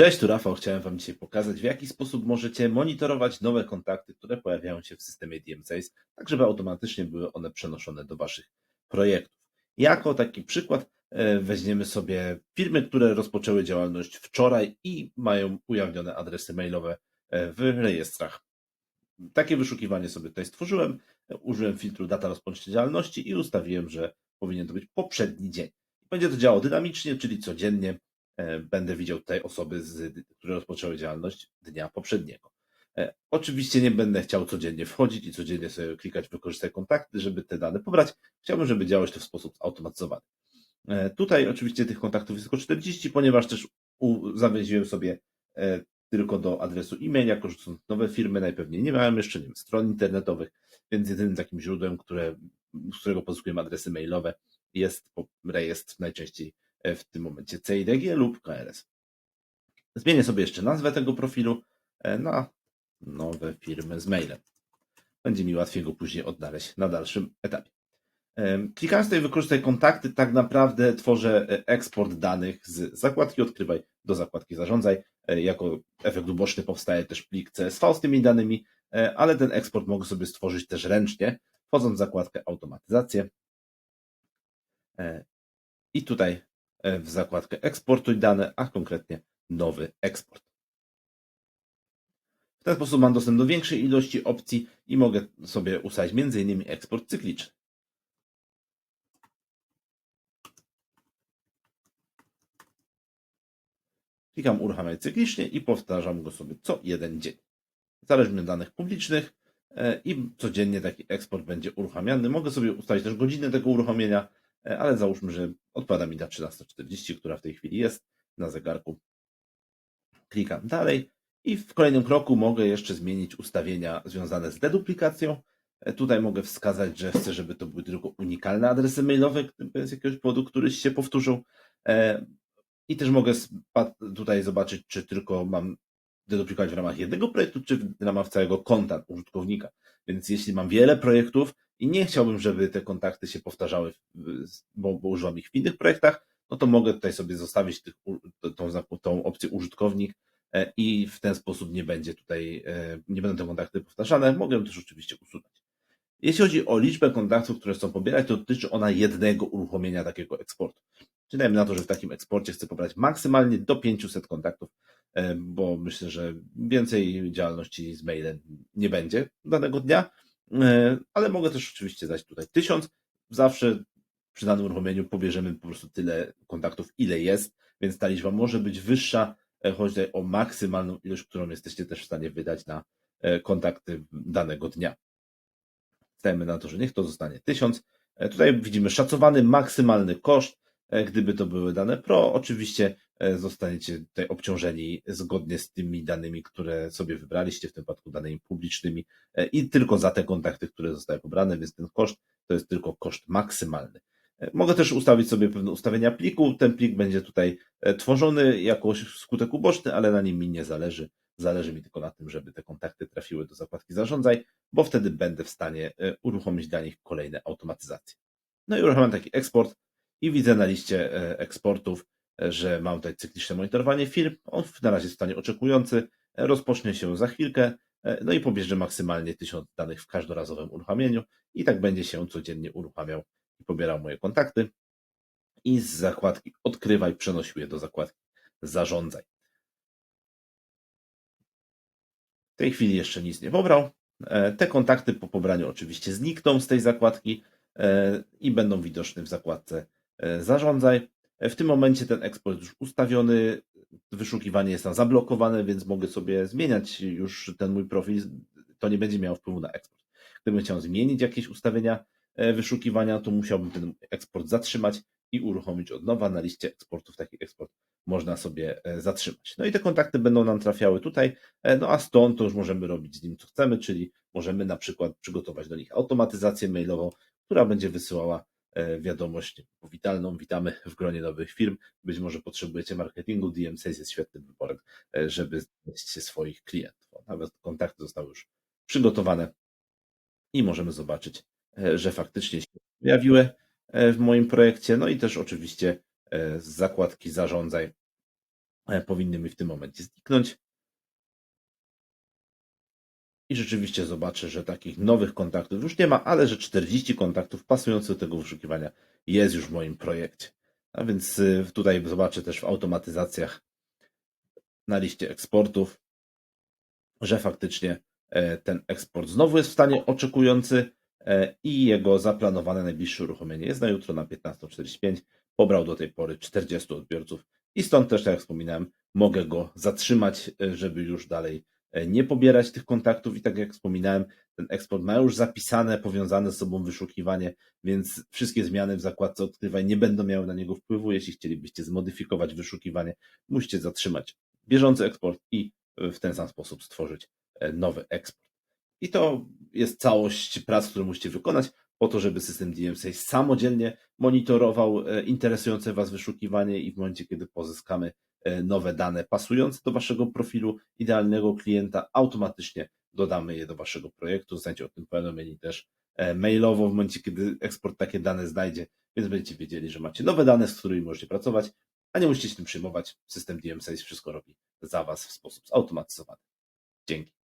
Cześć, tu Rafał. Chciałem Wam dzisiaj pokazać, w jaki sposób możecie monitorować nowe kontakty, które pojawiają się w systemie DMSace, tak żeby automatycznie były one przenoszone do Waszych projektów. Jako taki przykład e, weźmiemy sobie firmy, które rozpoczęły działalność wczoraj i mają ujawnione adresy mailowe e, w rejestrach. Takie wyszukiwanie sobie tutaj stworzyłem. Użyłem filtru data rozpoczęcia działalności i ustawiłem, że powinien to być poprzedni dzień. Będzie to działało dynamicznie, czyli codziennie będę widział tutaj osoby, z, które rozpoczęły działalność dnia poprzedniego. E, Oczywiście nie będę chciał codziennie wchodzić i codziennie sobie klikać wykorzystaj kontakty, żeby te dane pobrać. Chciałbym, żeby działać to w sposób zautomatyzowany. E, Tutaj oczywiście tych kontaktów jest tylko 40, ponieważ też zawiesiłem sobie e, tylko do adresu e-mail, jako że są nowe firmy, najpewniej nie miałem jeszcze nie wiem, stron internetowych, więc jedynym takim źródłem, które, z którego pozyskuję adresy mailowe, jest rejestr najczęściej e, w tym momencie CIDG lub KRS. Zmienię sobie jeszcze nazwę tego profilu e, na nowe firmy z mailem. Będzie mi łatwiej go później odnaleźć na dalszym etapie. Em, Klikając tutaj wykorzystaj kontakty, tak naprawdę tworzę e, eksport danych z zakładki odkrywaj do zakładki zarządzaj. E, Jako efekt uboczny powstaje też plik CSV z tymi danymi, e, ale ten eksport mogę sobie stworzyć też ręcznie, wchodząc w zakładkę automatyzację. E, I tutaj e, w zakładkę eksportuj dane, a konkretnie nowy eksport. W ten sposób mam dostęp do większej ilości opcji i mogę sobie ustalić m.in. eksport cykliczny. Klikam uruchamiaj cyklicznie i powtarzam go sobie co jeden dzień. Zależnie od danych publicznych e, i codziennie taki eksport będzie uruchamiany. Mogę sobie ustalić też godzinę tego uruchomienia, e, ale załóżmy, że odpowiada mi na 13.40, która w tej chwili jest na zegarku. Klikam dalej i w kolejnym kroku mogę jeszcze zmienić ustawienia związane z deduplikacją. E, Tutaj mogę wskazać, że chcę, żeby to były tylko unikalne adresy mailowe, z jakiegoś powodu któryś się powtórzą. E, I też mogę tutaj zobaczyć, czy tylko mam deduplikować w ramach jednego projektu, czy w ramach całego konta użytkownika. Więc jeśli mam wiele projektów i nie chciałbym, żeby te kontakty się powtarzały, bo, bo używam ich w innych projektach, no to mogę tutaj sobie zostawić tych, tą, tą, opcję użytkownik e, i w ten sposób nie będzie tutaj, e, nie będą te kontakty powtarzane. Mogę też oczywiście usunąć. Jeśli chodzi o liczbę kontaktów, które chcą pobierać, to dotyczy ona jednego uruchomienia takiego eksportu. Czyli dajmy na to, że w takim eksporcie chcę pobrać maksymalnie do 500 kontaktów, e, bo myślę, że więcej działalności z mailem nie będzie danego dnia, ale mogę też oczywiście dać tutaj 1000. Zawsze przy danym uruchomieniu pobierzemy po prostu tyle kontaktów, ile jest, więc ta liczba może być wyższa. e, Chodzi tutaj o maksymalną ilość, którą jesteście też w stanie wydać na e, kontakty danego dnia. Dajmy na to, że niech to zostanie 1000. E, Tutaj widzimy szacowany maksymalny koszt. E, Gdyby to były dane pro, oczywiście e, zostaniecie tutaj obciążeni zgodnie z tymi danymi, które sobie wybraliście, w tym przypadku danymi publicznymi e, i tylko za te kontakty, które zostały pobrane, więc ten koszt to jest tylko koszt maksymalny. Mogę też ustawić sobie pewne ustawienia pliku. Ten plik będzie tutaj tworzony jako skutek uboczny, ale na nim mi nie zależy. Zależy mi tylko na tym, żeby te kontakty trafiły do zakładki zarządzaj, bo wtedy będę w stanie uruchomić dla nich kolejne automatyzacje. No i uruchamiam taki eksport i widzę na liście e, eksportów, e, że mam tutaj cykliczne monitorowanie firm. On na razie jest w stanie oczekujący, e, rozpocznie się za chwilkę, no i pobierze maksymalnie 1000 danych w każdorazowym uruchomieniu i tak będzie się codziennie uruchamiał i pobierał moje kontakty i z zakładki odkrywaj przenosił je do zakładki zarządzaj. W tej chwili jeszcze nic nie pobrał. Te kontakty po pobraniu oczywiście znikną z tej zakładki i będą widoczne w zakładce zarządzaj. E, W tym momencie ten eksport już ustawiony, wyszukiwanie jest tam zablokowane, więc mogę sobie zmieniać już ten mój profil. To nie będzie miało wpływu na eksport. Gdybym chciał zmienić jakieś ustawienia e, wyszukiwania, to musiałbym ten eksport zatrzymać i uruchomić od nowa. Na liście eksportów taki eksport można sobie e, zatrzymać. No i te kontakty będą nam trafiały tutaj, e, no a stąd to już możemy robić z nim co chcemy, czyli możemy na przykład przygotować do nich automatyzację mailową, która będzie wysyłała e, wiadomość powitalną, witamy w gronie nowych firm, być może potrzebujecie marketingu, DMC jest świetnym wyborem, e, żeby znaleźć się swoich klientów. Nawet kontakty zostały już przygotowane i możemy zobaczyć, e, że faktycznie się pojawiły e, w moim projekcie, no i też oczywiście e, zakładki zarządzaj e, powinny mi w tym momencie zniknąć. I rzeczywiście zobaczę, że takich nowych kontaktów już nie ma, ale że 40 kontaktów pasujących do tego wyszukiwania jest już w moim projekcie. A więc y, tutaj zobaczę też w automatyzacjach na liście eksportów, że faktycznie e, ten eksport znowu jest w stanie oczekujący e, i jego zaplanowane najbliższe uruchomienie jest na jutro na 15.45. Pobrał do tej pory 40 odbiorców i stąd też, tak jak wspominałem, mogę go zatrzymać, e, żeby już dalej nie pobierać tych kontaktów i tak jak wspominałem, ten eksport ma już zapisane, powiązane z sobą wyszukiwanie, więc wszystkie zmiany w zakładce odkrywaj nie będą miały na niego wpływu. Jeśli chcielibyście zmodyfikować wyszukiwanie, musicie zatrzymać bieżący eksport i w ten sam sposób stworzyć e, nowy eksport. I to jest całość prac, które musicie wykonać po to, żeby system DMSA samodzielnie monitorował e, interesujące Was wyszukiwanie i w momencie, kiedy pozyskamy e, nowe dane pasujące do Waszego profilu idealnego klienta, automatycznie dodamy je do Waszego projektu. Zostańcie o tym powiadomieni też e, mailowo w momencie, kiedy eksport takie dane znajdzie, więc będziecie wiedzieli, że macie nowe dane, z którymi możecie pracować, a nie musicie się tym przejmować. System DMSA wszystko robi za Was w sposób zautomatyzowany. Dzięki.